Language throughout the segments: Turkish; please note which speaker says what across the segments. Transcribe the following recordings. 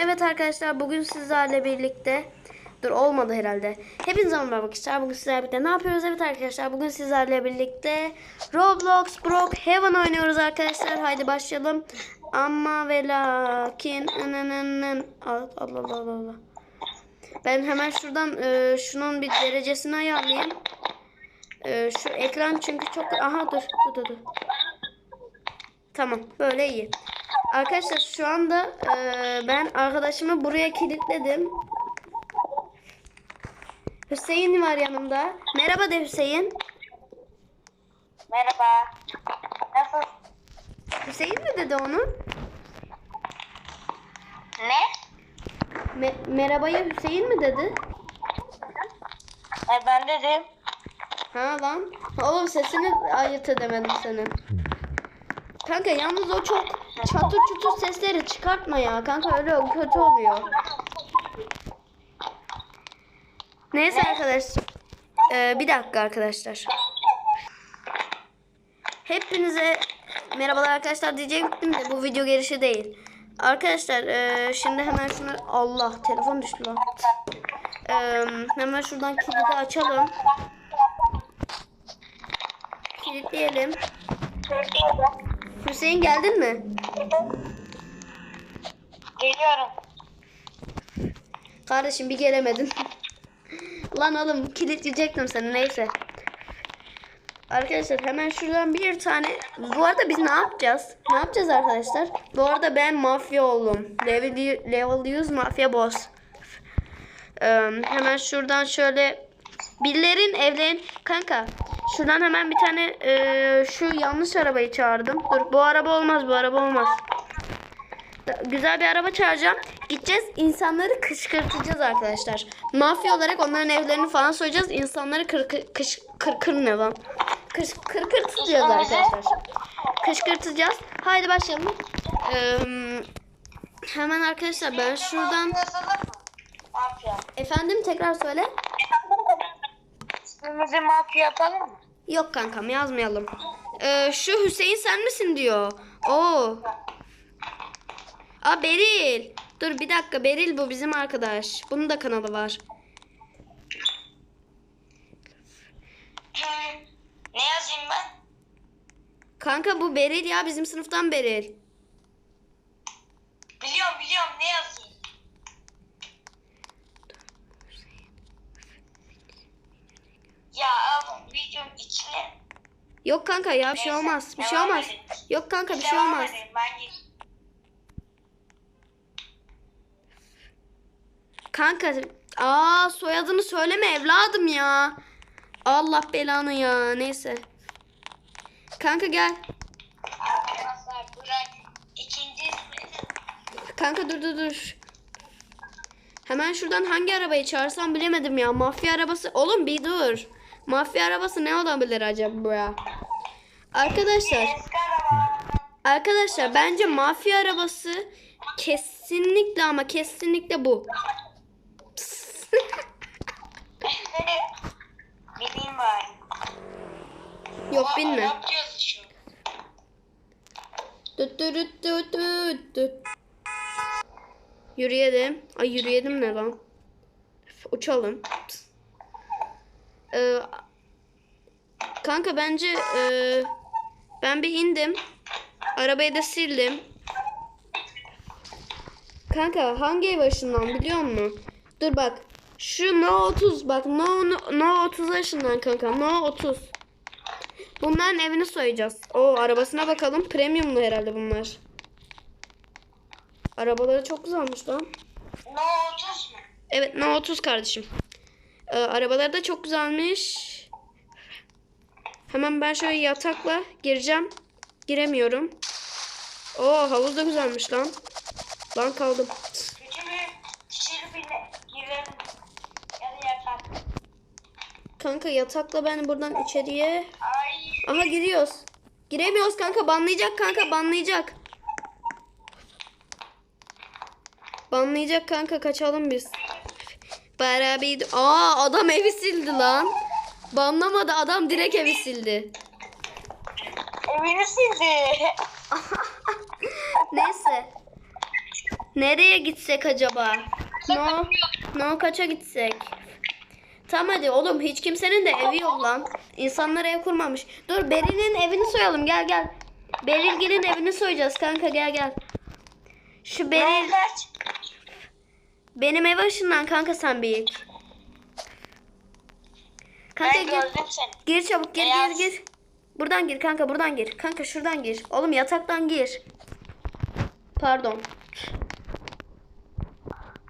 Speaker 1: Evet arkadaşlar bugün sizlerle birlikte Dur olmadı herhalde. Hepinize merhaba arkadaşlar. Bugün sizlerle birlikte ne yapıyoruz? Evet arkadaşlar bugün sizlerle birlikte Roblox Brookhaven oynuyoruz arkadaşlar. Haydi başlayalım. Ama ve lakin Allah Allah Allah Allah. Ben hemen şuradan e, şunun bir derecesini ayarlayayım. E, şu ekran çünkü çok aha dur dur dur. dur. Tamam böyle iyi. Arkadaşlar şu anda e, ben arkadaşımı buraya kilitledim. Hüseyin var yanımda. Merhaba de Hüseyin.
Speaker 2: Merhaba. Nasıl?
Speaker 1: Hüseyin mi dedi onu?
Speaker 2: Ne?
Speaker 1: Me- merhabaya Hüseyin mi dedi?
Speaker 2: Ay ben dedim.
Speaker 1: Ha lan. Oğlum sesini ayırt edemedim senin. Kanka yalnız o çok çatır çutur sesleri çıkartma ya. Kanka öyle kötü oluyor. Neyse arkadaşlar. Ee, bir dakika arkadaşlar. Hepinize merhabalar arkadaşlar diyecektim de bu video girişi değil. Arkadaşlar ee, şimdi hemen şunu Allah telefon düştü lan. Ee, hemen şuradan kilidi açalım. Kilitleyelim. Hüseyin geldin mi?
Speaker 2: Geliyorum.
Speaker 1: Kardeşim bir gelemedin. Lan oğlum kilitleyecektim seni neyse. Arkadaşlar hemen şuradan bir tane... Bu arada biz ne yapacağız? Ne yapacağız arkadaşlar? Bu arada ben mafya oldum. Level, level 100 mafya boss. Ee, hemen şuradan şöyle... Birilerin evlerin... Kanka şuradan hemen bir tane ee, şu yanlış arabayı çağırdım. Dur bu araba olmaz bu araba olmaz. Da- Güzel bir araba çağıracağım. Gideceğiz insanları kışkırtacağız arkadaşlar. Mafya olarak onların evlerini falan soyacağız. İnsanları kır kır kış kır kır ne lan? Kış kır kırtacağız arkadaşlar. Kışkırtacağız. Haydi başlayalım. Ee, hemen arkadaşlar ben şuradan efendim tekrar söyle.
Speaker 2: İsmimizi mafya yapalım mı?
Speaker 1: Yok kankam yazmayalım. Ee, şu Hüseyin sen misin diyor. Oo. Aa Beril. Dur bir dakika Beril bu bizim arkadaş. Bunun da kanalı var.
Speaker 2: ne yazayım ben?
Speaker 1: Kanka bu Beril ya bizim sınıftan Beril.
Speaker 2: Biliyorum biliyorum ne yazayım? Ya al videonun içine.
Speaker 1: Yok kanka ya bir şey
Speaker 2: Neyse,
Speaker 1: olmaz. Bir şey
Speaker 2: devam
Speaker 1: olmaz. Yok kanka bir şey
Speaker 2: Devam
Speaker 1: olmaz.
Speaker 2: Ben
Speaker 1: Kanka aa soyadını söyleme evladım ya. Allah belanı ya. Neyse. Kanka gel.
Speaker 2: Arkadaşlar Burak ikinci ismi.
Speaker 1: Kanka dur dur dur. Hemen şuradan hangi arabayı çağırsam bilemedim ya. Mafya arabası. Oğlum bir dur. Mafya arabası ne olabilir acaba? Arkadaşlar. Arkadaşlar bence mafya arabası kesinlikle ama kesinlikle bu.
Speaker 2: Bileyim bari.
Speaker 1: Yok bilme. Tut. Yürüyelim. Ay yürüyelim ne lan? Uçalım. Ee, kanka bence e, ben bir indim. Arabayı da sildim. Kanka hangi ev başından biliyor musun? Dur bak. Şu No 30 bak No, no, no 30 yaşından kanka. No 30. Bunların evini soyacağız. O arabasına bakalım. Premiumlu herhalde bunlar. Arabaları çok güzelmiş lan.
Speaker 2: No 30 mu?
Speaker 1: Evet No 30 kardeşim. Ee, arabaları da çok güzelmiş. Hemen ben şöyle yatakla gireceğim. Giremiyorum. Oo havuz da güzelmiş lan. Lan kaldım. Kanka yatakla ben buradan içeriye... Aha giriyoruz. Giremiyoruz kanka banlayacak kanka banlayacak. Banlayacak kanka kaçalım biz. Beraber. Aa adam evi sildi lan. Banlamadı adam direkt evi sildi.
Speaker 2: Evini sildi.
Speaker 1: Neyse. Nereye gitsek acaba? No, no kaça gitsek? Tamam hadi oğlum hiç kimsenin de evi yok lan. İnsanlar ev kurmamış. Dur Beril'in evini soyalım gel gel. Berilgil'in evini soyacağız kanka gel gel. Şu Beril benim ev ışığından kanka sen bir ilk. Kanka
Speaker 2: Ben
Speaker 1: gir, gir çabuk gir
Speaker 2: Beyaz.
Speaker 1: gir gir. Buradan gir kanka buradan gir. Kanka şuradan gir. Oğlum yataktan gir. Pardon.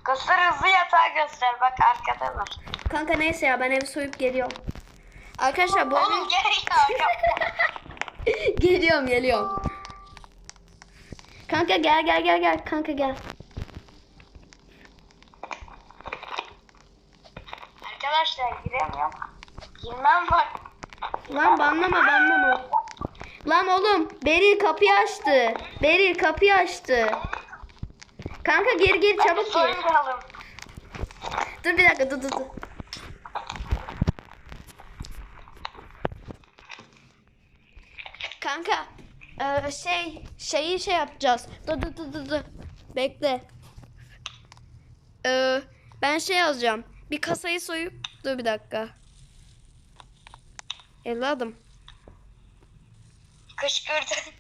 Speaker 2: Göster hızlı yatağı göster. Bak arkada var.
Speaker 1: Kanka neyse ya ben evi soyup geliyorum. Arkadaşlar bu evi...
Speaker 2: Oğlum gel ya.
Speaker 1: geliyorum geliyorum. Kanka gel gel gel gel kanka gel.
Speaker 2: Arkadaşlar giremiyorum. Bak.
Speaker 1: Lan banlama banlama. Lan oğlum Beril kapıyı açtı. Beril kapıyı açtı. Kanka gir gir çabuk gir. Dur bir dakika dur dur dur. Kanka eee, şey şeyi şey yapacağız. Dur dur dur dur dur. Bekle. Eee, ben şey yazacağım. Bir kasayı soyup dur bir dakika. Evladım.
Speaker 2: Kışkırtı.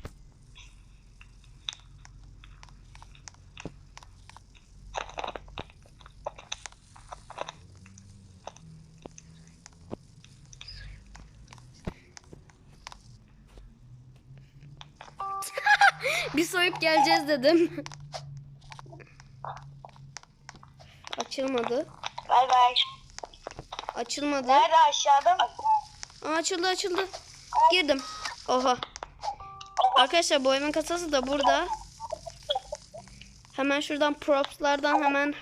Speaker 1: Bir soyup geleceğiz dedim. Açılmadı.
Speaker 2: Bay bay.
Speaker 1: Açılmadı.
Speaker 2: Nerede aşağıda mı?
Speaker 1: Açıldı açıldı. Girdim. Oha. Arkadaşlar evin kasası da burada. Hemen şuradan propslardan hemen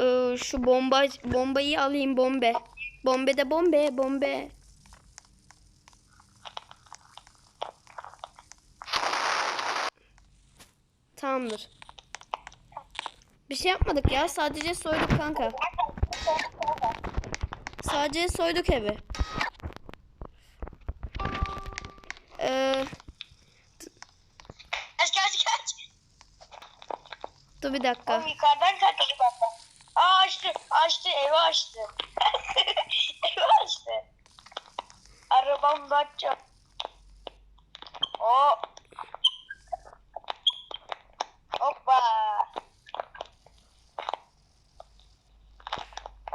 Speaker 1: ıı, şu bomba bombayı alayım bombe. Bombe de bombe bombe. Tamamdır. Bir şey yapmadık ya. Sadece soyduk kanka. Sadece soyduk evi. Dur bir dakika.
Speaker 2: Oğlum yukarıdan kaçtı baba. Aa açtı. Açtı. Evi açtı. evi açtı. Arabamı da açacağım. Oo. Hoppa.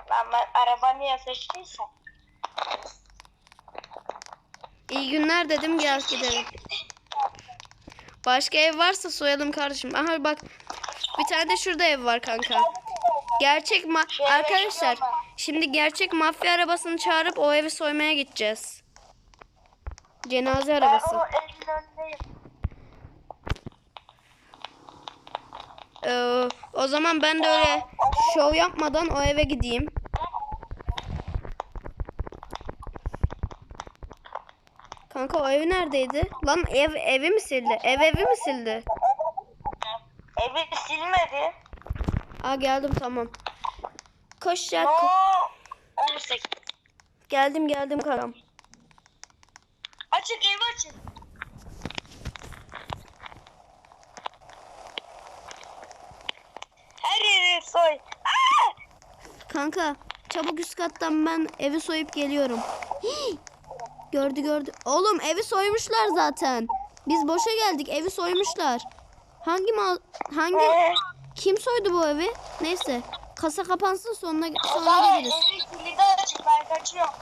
Speaker 2: Lan ben araba niye seçtiysem.
Speaker 1: İyi günler dedim gel gidelim. Başka ev varsa soyalım kardeşim. Aha bak bir tane de şurada ev var kanka. Gerçek ma arkadaşlar şimdi gerçek mafya arabasını çağırıp o evi soymaya gideceğiz. Cenaze arabası. Ee, o zaman ben de öyle şov yapmadan o eve gideyim. Kanka o evi neredeydi? Lan ev evi mi sildi? Ev evi mi sildi?
Speaker 2: Evi silmedi.
Speaker 1: Aa geldim tamam. Koş ya.
Speaker 2: No.
Speaker 1: ko-
Speaker 2: 18.
Speaker 1: Geldim geldim karam.
Speaker 2: Açık evi açın. Her yeri soy. Aa!
Speaker 1: Kanka çabuk üst kattan ben evi soyup geliyorum. Hii! gördü gördü. Oğlum evi soymuşlar zaten. Biz boşa geldik evi soymuşlar. Hangi mal hangi kim soydu bu evi? Neyse kasa kapansın sonra
Speaker 2: zaman
Speaker 1: geliriz.
Speaker 2: evin kilidi açık ben kaçıyorum.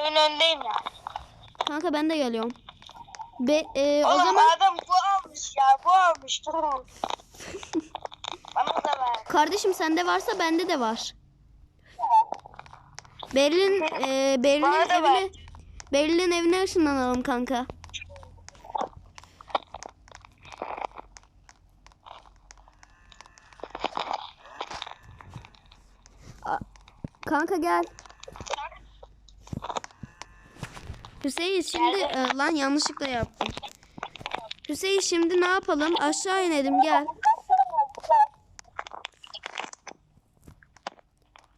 Speaker 2: Evin önündeyim ya.
Speaker 1: Kanka ben de geliyorum. Be, e, o
Speaker 2: Oğlum
Speaker 1: zaman
Speaker 2: adam bu almış ya bu almış. Dur. Bana da ver.
Speaker 1: kardeşim sende varsa bende de var. Beril'in e, Beril'in
Speaker 2: Bana da ver.
Speaker 1: evine Beril'in evine ışınlanalım kanka. Kanka gel. Hüseyin şimdi e, lan yanlışlıkla yaptım. Hüseyin şimdi ne yapalım? Aşağı inelim gel.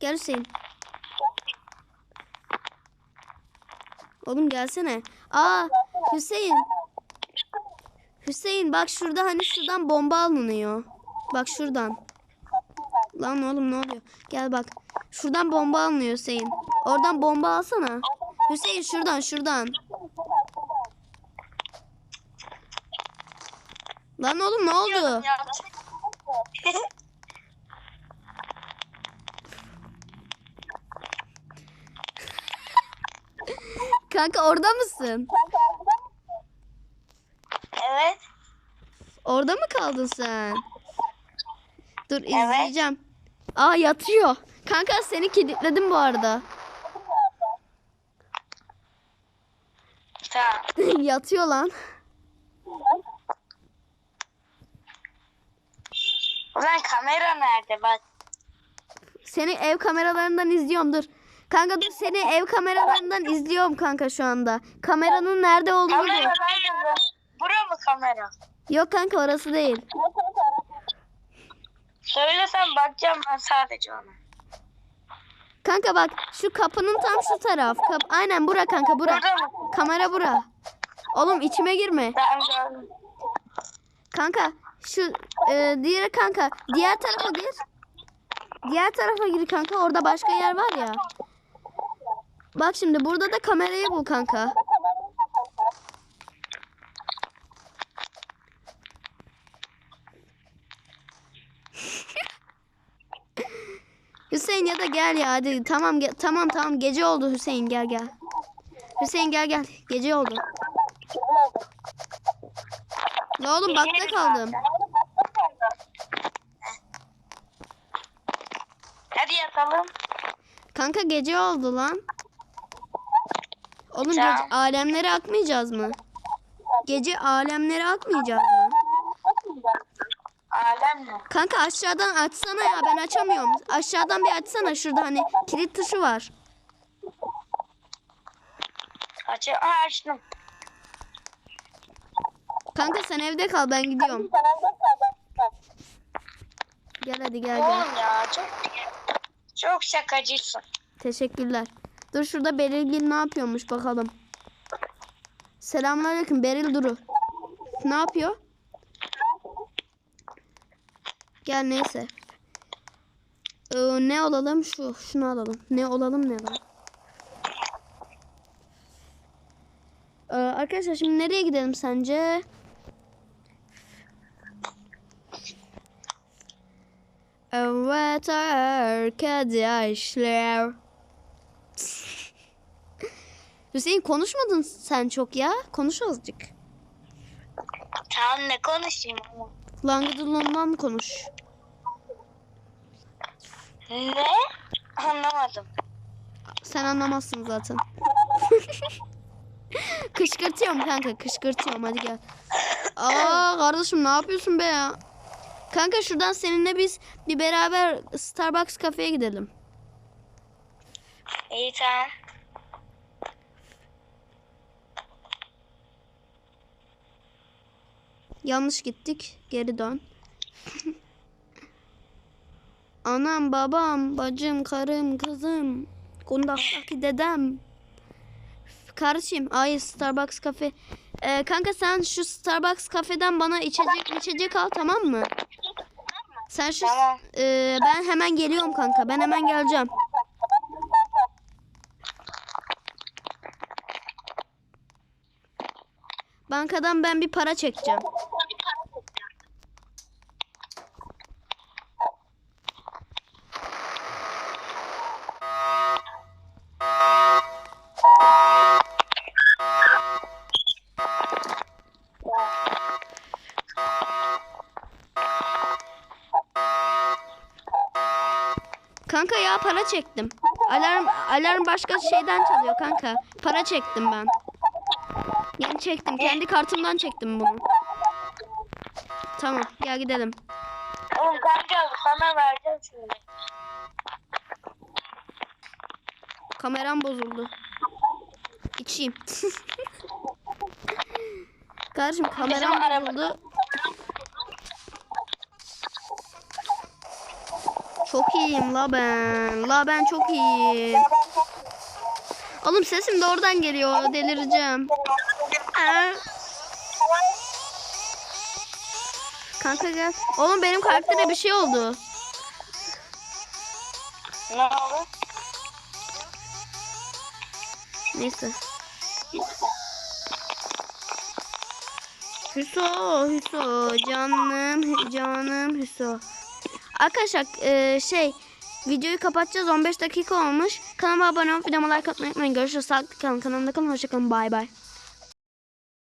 Speaker 1: Gel Hüseyin. Oğlum gelsene. Aa Hüseyin. Hüseyin bak şurada hani şuradan bomba alınıyor. Bak şuradan. Lan oğlum ne oluyor? Gel bak. Şuradan bomba alınıyor Hüseyin. Oradan bomba alsana. Hüseyin şuradan şuradan. Lan oğlum ne oldu? Kanka orada mısın?
Speaker 2: evet.
Speaker 1: Orada mı kaldın sen? Dur izleyeceğim. Aa yatıyor. Kanka seni kilitledim bu arada.
Speaker 2: Tamam.
Speaker 1: yatıyor lan.
Speaker 2: Ulan kamera nerede bak.
Speaker 1: Seni ev kameralarından izliyorum dur. Kanka dur seni ev kameralarından izliyorum kanka şu anda. Kameranın nerede olduğunu
Speaker 2: Kamera
Speaker 1: bil.
Speaker 2: nerede? Bura mı kamera?
Speaker 1: Yok kanka orası değil.
Speaker 2: Söylesen bakacağım ben sadece ona.
Speaker 1: Kanka bak şu kapının tam şu taraf. Kap Aynen bura kanka bura. Kamera bura. Oğlum içime girme. Kanka şu e, diğer kanka diğer tarafa gir. Diğer tarafa gir kanka orada başka yer var ya. Bak şimdi burada da kamerayı bul kanka. Hüseyin ya da gel ya hadi tamam ge- tamam tamam gece oldu Hüseyin gel gel. Hüseyin gel gel gece oldu. La oğlum bakta kaldım.
Speaker 2: Hadi yatalım.
Speaker 1: Kanka gece oldu lan. Oğlum
Speaker 2: Tamam.
Speaker 1: gece alemlere akmayacağız mı? Gece alemlere akmayacağız mı?
Speaker 2: Alem mi?
Speaker 1: Kanka aşağıdan açsana ya ben açamıyorum. Aşağıdan bir açsana şurada hani kilit tuşu var.
Speaker 2: Açı Aa, açtım.
Speaker 1: Kanka sen evde kal ben gidiyorum. Gel hadi gel gel.
Speaker 2: Oğlum ya çok çok şakacısın.
Speaker 1: Teşekkürler. Dur şurada Berilgil ne yapıyormuş bakalım. Selamünaleyküm Beril Duru. Ne yapıyor? Gel neyse. Ee, ne olalım? Şu, şunu alalım. Ne olalım ne alalım? Ee, arkadaşlar şimdi nereye gidelim sence? Evet arkadaşlar. Hüseyin konuşmadın sen çok ya. Konuş azıcık.
Speaker 2: Tamam ne konuşayım.
Speaker 1: Langıdılondan konuş.
Speaker 2: Ne? Anlamadım.
Speaker 1: Sen anlamazsın zaten. kışkırtıyorum kanka kışkırtıyorum hadi gel. Aa kardeşim ne yapıyorsun be ya? Kanka şuradan seninle biz bir beraber Starbucks kafeye gidelim.
Speaker 2: İyi tamam.
Speaker 1: Yanlış gittik. Geri dön. Anam, babam, bacım, karım, kızım. Kundaktaki dedem. Kardeşim, ay Starbucks kafe. Ee, kanka sen şu Starbucks kafeden bana içecek içecek al tamam mı? Sen şu
Speaker 2: Tamam.
Speaker 1: Ee, ben hemen geliyorum kanka. Ben hemen geleceğim. Bankadan ben bir para çekeceğim. Kanka ya para çektim. Alarm alarm başka şeyden çalıyor kanka. Para çektim ben. Yani çektim. Kendi kartımdan çektim bunu. Tamam gel gidelim.
Speaker 2: Oğlum kanka sana vereceğim şimdi.
Speaker 1: Kameram bozuldu. İçeyim. Kardeşim kameram bozuldu. Çok iyiyim la ben. La ben çok iyiyim. Oğlum sesim de oradan geliyor. Delireceğim. Aa. Kanka gel. Oğlum benim karaktere bir şey oldu.
Speaker 2: Ne oldu?
Speaker 1: Neyse. Hüso, Hüso, canım, canım Hüso. Arkadaşlar e, şey videoyu kapatacağız 15 dakika olmuş. Kanalıma abone olup videoma like atmayı unutmayın. Görüşürüz. Sağlıklı kalın. Kanalımda kalın. Hoşçakalın. Bay bay.